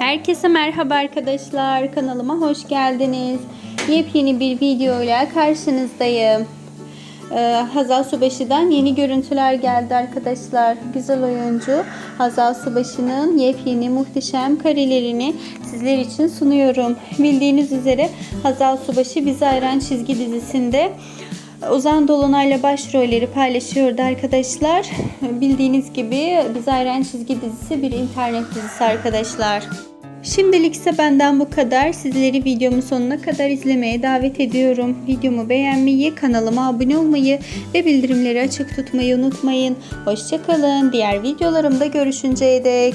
Herkese merhaba arkadaşlar. Kanalıma hoş geldiniz. Yepyeni bir videoyla karşınızdayım. Ee, Hazal Subaşı'dan yeni görüntüler geldi arkadaşlar. Güzel oyuncu Hazal Subaşı'nın yepyeni muhteşem karelerini sizler için sunuyorum. Bildiğiniz üzere Hazal Subaşı Bizi Ayıran çizgi dizisinde Ozan Dolunay'la başrolleri paylaşıyordu arkadaşlar. Bildiğiniz gibi Bizi Ayıran çizgi dizisi bir internet dizisi arkadaşlar. Şimdilik ise benden bu kadar. Sizleri videomun sonuna kadar izlemeye davet ediyorum. Videomu beğenmeyi, kanalıma abone olmayı ve bildirimleri açık tutmayı unutmayın. Hoşçakalın. Diğer videolarımda görüşünceye dek.